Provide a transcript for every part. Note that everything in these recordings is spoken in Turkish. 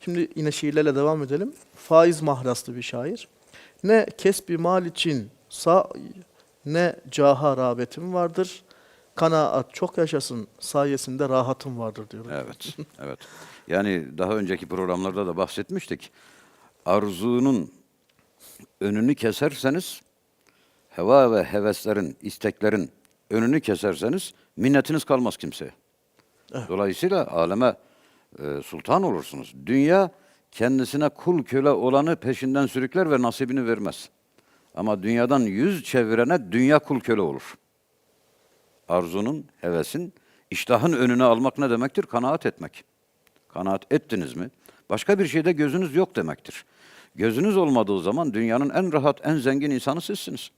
Şimdi yine şiirlerle devam edelim. Faiz mahraslı bir şair. Ne kesbi mal için sa ne caha rağbetim vardır. Kanaat çok yaşasın sayesinde rahatım vardır diyor. Evet, evet. Yani daha önceki programlarda da bahsetmiştik. Arzunun önünü keserseniz, heva ve heveslerin, isteklerin önünü keserseniz minnetiniz kalmaz kimseye. Dolayısıyla aleme e, sultan olursunuz. Dünya kendisine kul köle olanı peşinden sürükler ve nasibini vermez. Ama dünyadan yüz çevirene dünya kul köle olur arzunun, hevesin, iştahın önüne almak ne demektir? Kanaat etmek. Kanaat ettiniz mi? Başka bir şeyde gözünüz yok demektir. Gözünüz olmadığı zaman dünyanın en rahat, en zengin insanı sizsiniz.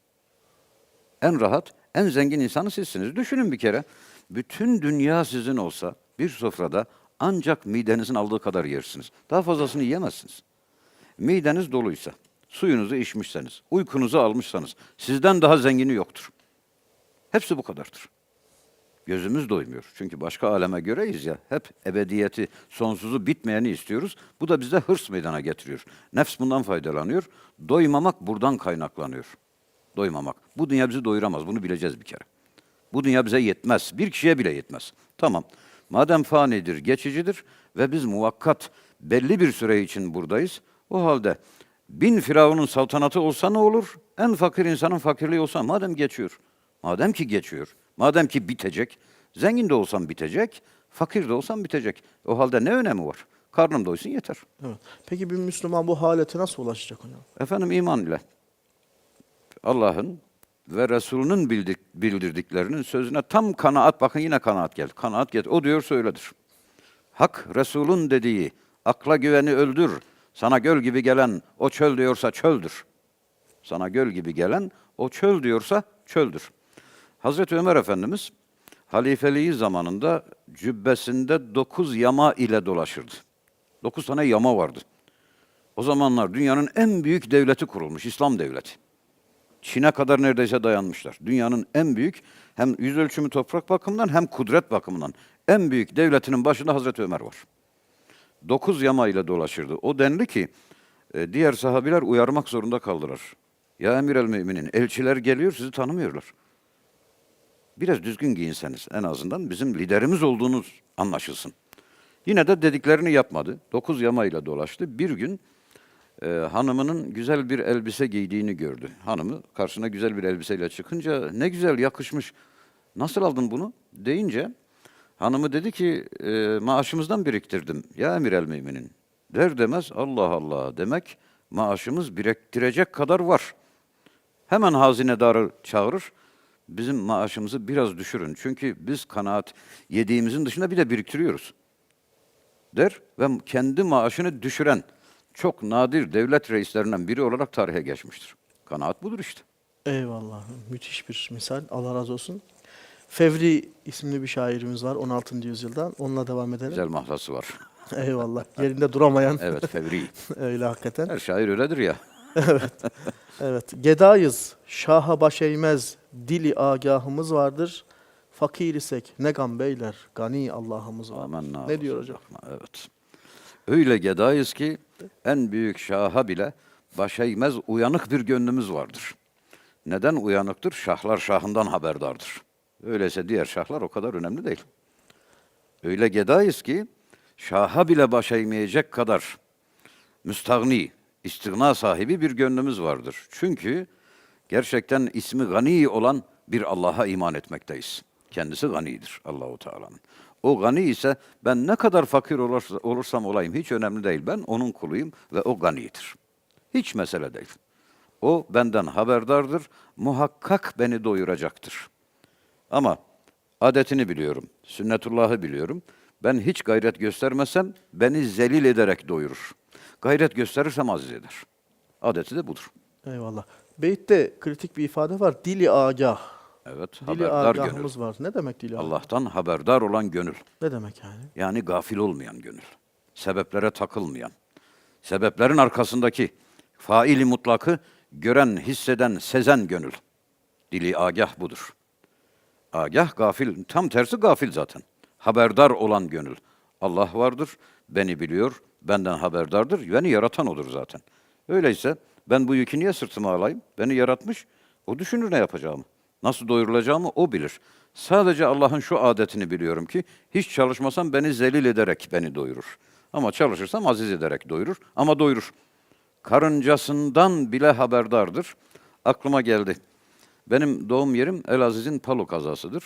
En rahat, en zengin insanı sizsiniz. Düşünün bir kere, bütün dünya sizin olsa bir sofrada ancak midenizin aldığı kadar yersiniz. Daha fazlasını yiyemezsiniz. Mideniz doluysa, suyunuzu içmişseniz, uykunuzu almışsanız sizden daha zengini yoktur. Hepsi bu kadardır. Gözümüz doymuyor. Çünkü başka aleme göreyiz ya. Hep ebediyeti, sonsuzu bitmeyeni istiyoruz. Bu da bize hırs meydana getiriyor. Nefs bundan faydalanıyor. Doymamak buradan kaynaklanıyor. Doymamak. Bu dünya bizi doyuramaz. Bunu bileceğiz bir kere. Bu dünya bize yetmez. Bir kişiye bile yetmez. Tamam. Madem fanidir, geçicidir ve biz muvakkat belli bir süre için buradayız. O halde bin firavunun saltanatı olsa ne olur? En fakir insanın fakirliği olsa madem geçiyor. Madem ki geçiyor. Madem ki bitecek. Zengin de olsam bitecek. Fakir de olsam bitecek. O halde ne önemi var? Karnım doysun yeter. Evet. Peki bir Müslüman bu halete nasıl ulaşacak hocam? Efendim iman ile Allah'ın ve Resulünün bildirdiklerinin sözüne tam kanaat, bakın yine kanaat geldi. Kanaat geldi. O diyorsa öyledir. Hak Resul'ün dediği, akla güveni öldür, sana göl gibi gelen o çöl diyorsa çöldür. Sana göl gibi gelen o çöl diyorsa çöldür. Hazreti Ömer Efendimiz halifeliği zamanında cübbesinde dokuz yama ile dolaşırdı. Dokuz tane yama vardı. O zamanlar dünyanın en büyük devleti kurulmuş, İslam devleti. Çin'e kadar neredeyse dayanmışlar. Dünyanın en büyük hem yüz ölçümü toprak bakımından hem kudret bakımından en büyük devletinin başında Hazreti Ömer var. Dokuz yama ile dolaşırdı. O denli ki e, diğer sahabiler uyarmak zorunda kaldılar. Ya emir el müminin elçiler geliyor sizi tanımıyorlar. Biraz düzgün giyinseniz en azından bizim liderimiz olduğunuz anlaşılsın. Yine de dediklerini yapmadı. Dokuz yamayla dolaştı. Bir gün e, hanımının güzel bir elbise giydiğini gördü. Hanımı karşısına güzel bir elbiseyle çıkınca ne güzel yakışmış. Nasıl aldın bunu? Deyince hanımı dedi ki e, maaşımızdan biriktirdim ya emir el müminin. Der demez Allah Allah demek maaşımız biriktirecek kadar var. Hemen hazinedarı çağırır. Bizim maaşımızı biraz düşürün. Çünkü biz kanaat yediğimizin dışında bir de biriktiriyoruz. Der ve kendi maaşını düşüren çok nadir devlet reislerinden biri olarak tarihe geçmiştir. Kanaat budur işte. Eyvallah. Müthiş bir misal. Allah razı olsun. Fevri isimli bir şairimiz var 16. yüzyıldan. Onunla devam edelim. Güzel mahlası var. Eyvallah. Yerinde duramayan Evet fevri. öyle hakikaten. Her şair öyledir ya. Evet. Gedayız. Şaha baş eğmez. Dili agahımız vardır. Fakir isek ne gam beyler. Gani Allah'ımız var. Amenna. Ne diyor hocam? Evet. Öyle gedayız ki en büyük şaha bile baş eğmez uyanık bir gönlümüz vardır. Neden uyanıktır? Şahlar şahından haberdardır. Öyleyse diğer şahlar o kadar önemli değil. Öyle gedayız ki şaha bile baş eğmeyecek kadar müstahni, istigna sahibi bir gönlümüz vardır. Çünkü gerçekten ismi gani olan bir Allah'a iman etmekteyiz. Kendisi ganidir Allahu Teala'nın. O gani ise ben ne kadar fakir olursa, olursam olayım hiç önemli değil. Ben onun kuluyum ve o ganidir. Hiç mesele değil. O benden haberdardır, muhakkak beni doyuracaktır. Ama adetini biliyorum, sünnetullahı biliyorum. Ben hiç gayret göstermesem beni zelil ederek doyurur. Gayret gösterirsem aziz eder. Adeti de budur. Eyvallah. Beyt'te kritik bir ifade var. Dili agah. Evet, Dili haberdar gönül. agahımız var. Ne demek dili agah? Allah'tan haberdar olan gönül. Ne demek yani? Yani gafil olmayan gönül. Sebeplere takılmayan. Sebeplerin arkasındaki faili mutlakı gören, hisseden, sezen gönül. Dili agah budur. Agah gafil, tam tersi gafil zaten. Haberdar olan gönül. Allah vardır, beni biliyor, benden haberdardır. Beni yaratan odur zaten. Öyleyse ben bu yükü niye sırtıma alayım? Beni yaratmış. O düşünür ne yapacağımı. Nasıl doyurulacağımı o bilir. Sadece Allah'ın şu adetini biliyorum ki hiç çalışmasam beni zelil ederek beni doyurur. Ama çalışırsam aziz ederek doyurur ama doyurur. Karıncasından bile haberdardır. Aklıma geldi. Benim doğum yerim Elaziz'in Palu kazasıdır.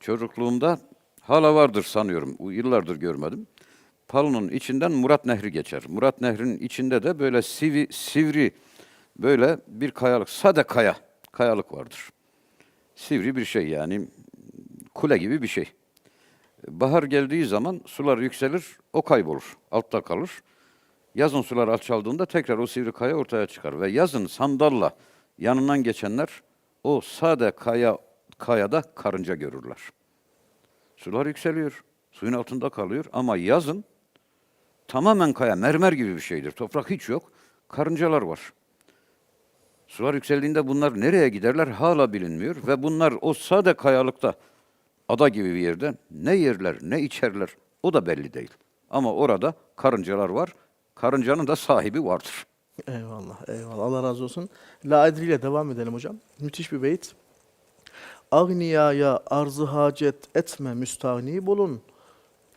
Çocukluğumda hala vardır sanıyorum. Yıllardır görmedim. Palu'nun içinden Murat Nehri geçer. Murat Nehri'nin içinde de böyle sivi, sivri böyle bir kayalık, sade kaya, kayalık vardır. Sivri bir şey yani kule gibi bir şey. Bahar geldiği zaman sular yükselir, o kaybolur, altta kalır. Yazın sular alçaldığında tekrar o sivri kaya ortaya çıkar ve yazın sandalla yanından geçenler o sade kaya kayada karınca görürler. Sular yükseliyor, suyun altında kalıyor ama yazın tamamen kaya, mermer gibi bir şeydir. Toprak hiç yok, karıncalar var. Sular yükseldiğinde bunlar nereye giderler hala bilinmiyor ve bunlar o sade kayalıkta ada gibi bir yerde ne yerler ne içerler o da belli değil. Ama orada karıncalar var. Karıncanın da sahibi vardır. Eyvallah, eyvallah. Allah razı olsun. La Edri ile devam edelim hocam. Müthiş bir beyit. Agniyaya arzı hacet etme müstahni bulun.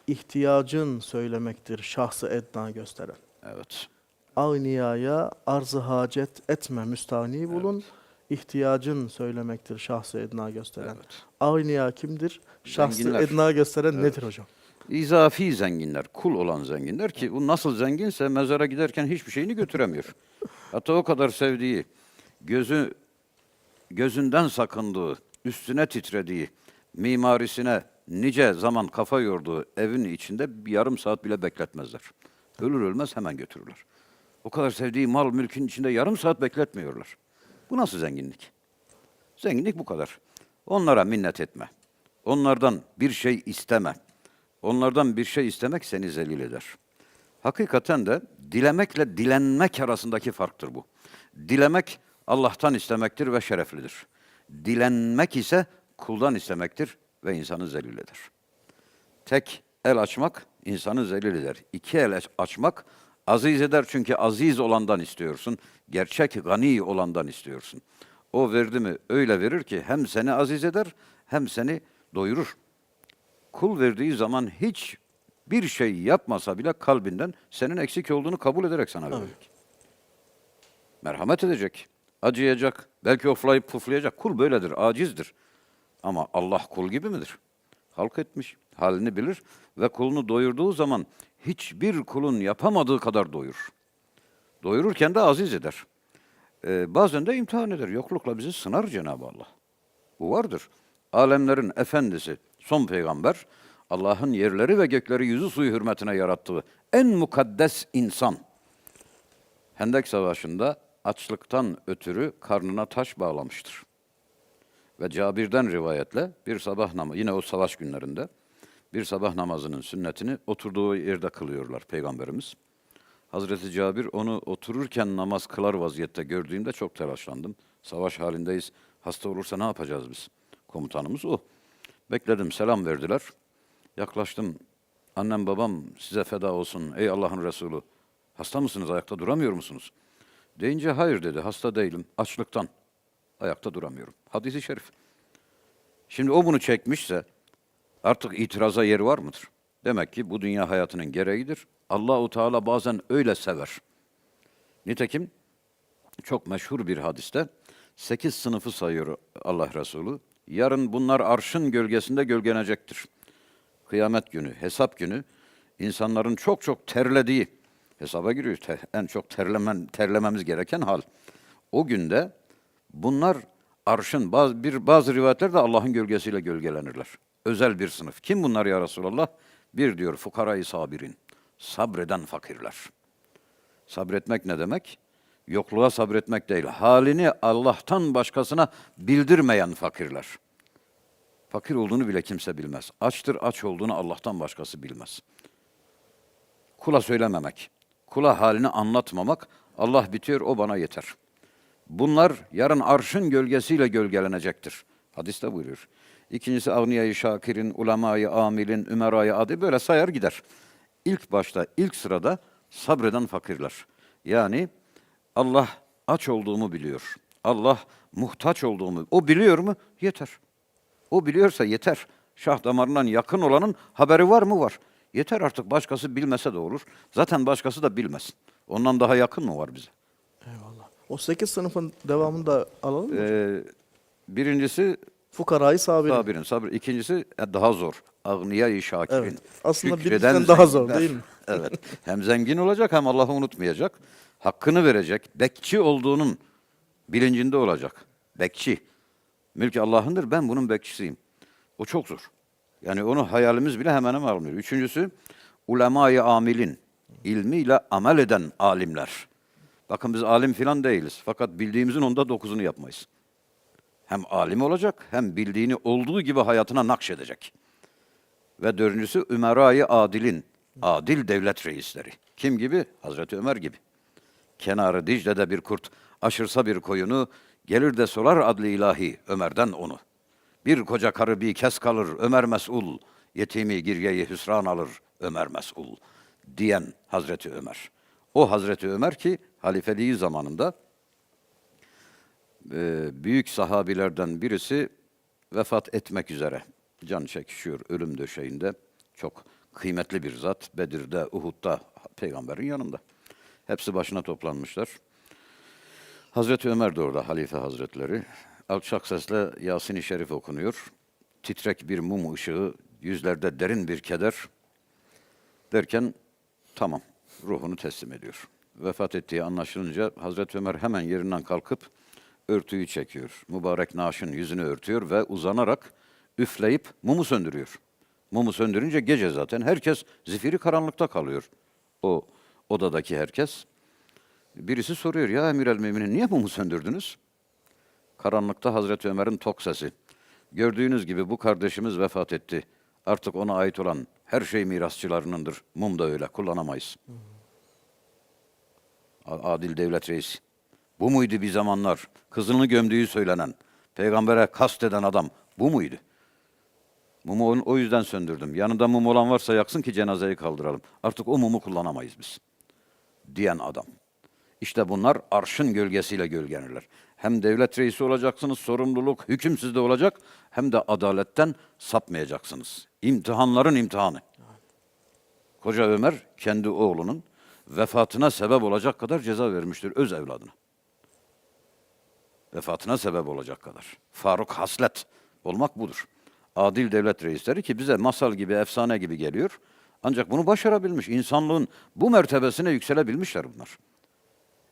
İhtiyacın söylemektir şahsı edna gösteren. Evet. Agniyaya arzı hacet etme müstahni bulun. İhtiyacın söylemektir şahsı edna gösteren. Evet. Agniya kimdir? Şahsı Zenginler. edna gösteren nedir hocam? İzafi zenginler, kul olan zenginler ki bu nasıl zenginse mezara giderken hiçbir şeyini götüremiyor. Hatta o kadar sevdiği, gözü gözünden sakındığı, üstüne titrediği, mimarisine nice zaman kafa yorduğu evin içinde bir yarım saat bile bekletmezler. Ölür ölmez hemen götürürler. O kadar sevdiği mal mülkün içinde yarım saat bekletmiyorlar. Bu nasıl zenginlik? Zenginlik bu kadar. Onlara minnet etme. Onlardan bir şey isteme. Onlardan bir şey istemek seni zelil eder. Hakikaten de dilemekle dilenmek arasındaki farktır bu. Dilemek Allah'tan istemektir ve şereflidir. Dilenmek ise kuldan istemektir ve insanı zelil eder. Tek el açmak insanı zelil eder. İki el aç- açmak aziz eder çünkü aziz olandan istiyorsun. Gerçek gani olandan istiyorsun. O verdi mi öyle verir ki hem seni aziz eder hem seni doyurur. Kul verdiği zaman hiç bir şey yapmasa bile kalbinden senin eksik olduğunu kabul ederek sana verecek. Merhamet edecek, acıyacak, belki oflayıp puflayacak. Kul böyledir, acizdir. Ama Allah kul gibi midir? Halk etmiş, halini bilir ve kulunu doyurduğu zaman hiçbir kulun yapamadığı kadar doyurur. Doyururken de aziz eder. Ee, bazen de imtihan eder. Yoklukla bizi sınar Cenab-ı Allah. Bu vardır. Alemlerin efendisi, son peygamber, Allah'ın yerleri ve gökleri yüzü suyu hürmetine yarattığı en mukaddes insan. Hendek Savaşı'nda açlıktan ötürü karnına taş bağlamıştır. Ve Cabir'den rivayetle bir sabah namazı, yine o savaş günlerinde bir sabah namazının sünnetini oturduğu yerde kılıyorlar Peygamberimiz. Hazreti Cabir onu otururken namaz kılar vaziyette gördüğümde çok telaşlandım. Savaş halindeyiz. Hasta olursa ne yapacağız biz? Komutanımız o. Bekledim, selam verdiler. Yaklaştım. Annem babam size feda olsun ey Allah'ın Resulü. Hasta mısınız, ayakta duramıyor musunuz? Deyince hayır dedi, hasta değilim, açlıktan. Ayakta duramıyorum. Hadisi şerif. Şimdi o bunu çekmişse artık itiraza yeri var mıdır? Demek ki bu dünya hayatının gereğidir. Allahu Teala bazen öyle sever. Nitekim çok meşhur bir hadiste sekiz sınıfı sayıyor Allah Resulü. Yarın bunlar arşın gölgesinde gölgenecektir. Kıyamet günü, hesap günü insanların çok çok terlediği hesaba giriyor. En çok terlemen, terlememiz gereken hal. O günde bunlar arşın bazı bir bazı rivayetlerde Allah'ın gölgesiyle gölgelenirler. Özel bir sınıf. Kim bunlar ya Resulallah? Bir diyor fukarayı sabirin. Sabreden fakirler. Sabretmek ne demek? Yokluğa sabretmek değil. Halini Allah'tan başkasına bildirmeyen fakirler. Fakir olduğunu bile kimse bilmez. Açtır aç olduğunu Allah'tan başkası bilmez. Kula söylememek, kula halini anlatmamak, Allah bitiyor o bana yeter. Bunlar yarın arşın gölgesiyle gölgelenecektir. Hadiste buyuruyor. İkincisi Avniye-i Şakir'in, ulemayı amilin, ümerayı adı böyle sayar gider. İlk başta, ilk sırada sabreden fakirler. Yani Allah aç olduğumu biliyor. Allah muhtaç olduğumu. O biliyor mu? Yeter. O biliyorsa yeter. Şah damarından yakın olanın haberi var mı? Var. Yeter artık başkası bilmese de olur. Zaten başkası da bilmesin. Ondan daha yakın mı var bize? Eyvallah. O 8 sınıfın devamını da alalım mı? Ee, birincisi Fukarayı sabirin. sabirin, sabır. İkincisi e, daha zor. Agniya-i şakirin. Evet. Aslında Şükreden daha zor zenginler. değil mi? evet. Hem zengin olacak hem Allah'ı unutmayacak. Hakkını verecek. Bekçi olduğunun bilincinde olacak. Bekçi. Mülk Allah'ındır. Ben bunun bekçisiyim. O çok zor. Yani onu hayalimiz bile hemen hemen almıyor. Üçüncüsü ulemayı amilin. ilmiyle amel eden alimler. Bakın biz alim filan değiliz. Fakat bildiğimizin onda dokuzunu yapmayız. Hem alim olacak hem bildiğini olduğu gibi hayatına nakşedecek. Ve dördüncüsü Ümerayı Adil'in, adil devlet reisleri. Kim gibi? Hazreti Ömer gibi. Kenarı Dicle'de bir kurt aşırsa bir koyunu, gelir de sorar adli ilahi Ömer'den onu. Bir koca karı bir kes kalır Ömer mesul, yetimi giryeyi hüsran alır Ömer mesul diyen Hazreti Ömer. O Hazreti Ömer ki halifeliği zamanında e, büyük sahabilerden birisi vefat etmek üzere. Can çekişiyor ölüm döşeğinde. Çok kıymetli bir zat. Bedir'de, Uhud'da peygamberin yanında. Hepsi başına toplanmışlar. Hazreti Ömer de orada halife hazretleri. Alçak sesle Yasin-i Şerif okunuyor. Titrek bir mum ışığı, yüzlerde derin bir keder. Derken tamam ruhunu teslim ediyor. Vefat ettiği anlaşılınca Hazreti Ömer hemen yerinden kalkıp örtüyü çekiyor. Mübarek naaşın yüzünü örtüyor ve uzanarak üfleyip mumu söndürüyor. Mumu söndürünce gece zaten herkes zifiri karanlıkta kalıyor. O odadaki herkes. Birisi soruyor ya Emir el Müminin niye mumu söndürdünüz? Karanlıkta Hazreti Ömer'in tok sesi. Gördüğünüz gibi bu kardeşimiz vefat etti. Artık ona ait olan her şey mirasçılarınındır. Mum da öyle kullanamayız. Adil devlet reisi. Bu muydu bir zamanlar? Kızını gömdüğü söylenen, peygambere kast eden adam bu muydu? Mumu o- yüzden söndürdüm. Yanında mum olan varsa yaksın ki cenazeyi kaldıralım. Artık o mumu kullanamayız biz. Diyen adam. İşte bunlar arşın gölgesiyle gölgenirler. Hem devlet reisi olacaksınız, sorumluluk, hüküm sizde olacak, hem de adaletten sapmayacaksınız. İmtihanların imtihanı. Koca Ömer kendi oğlunun vefatına sebep olacak kadar ceza vermiştir öz evladına. Vefatına sebep olacak kadar. Faruk haslet olmak budur. Adil devlet reisleri ki bize masal gibi, efsane gibi geliyor. Ancak bunu başarabilmiş. İnsanlığın bu mertebesine yükselebilmişler bunlar.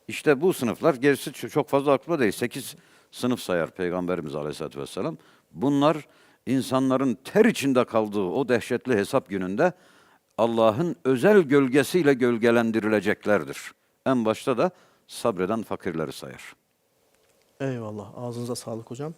İşte bu sınıflar, gerisi çok fazla aklımda değil. Sekiz sınıf sayar Peygamberimiz Aleyhisselatü Vesselam. Bunlar insanların ter içinde kaldığı o dehşetli hesap gününde Allah'ın özel gölgesiyle gölgelendirileceklerdir. En başta da sabreden fakirleri sayar. Eyvallah. Ağzınıza sağlık hocam.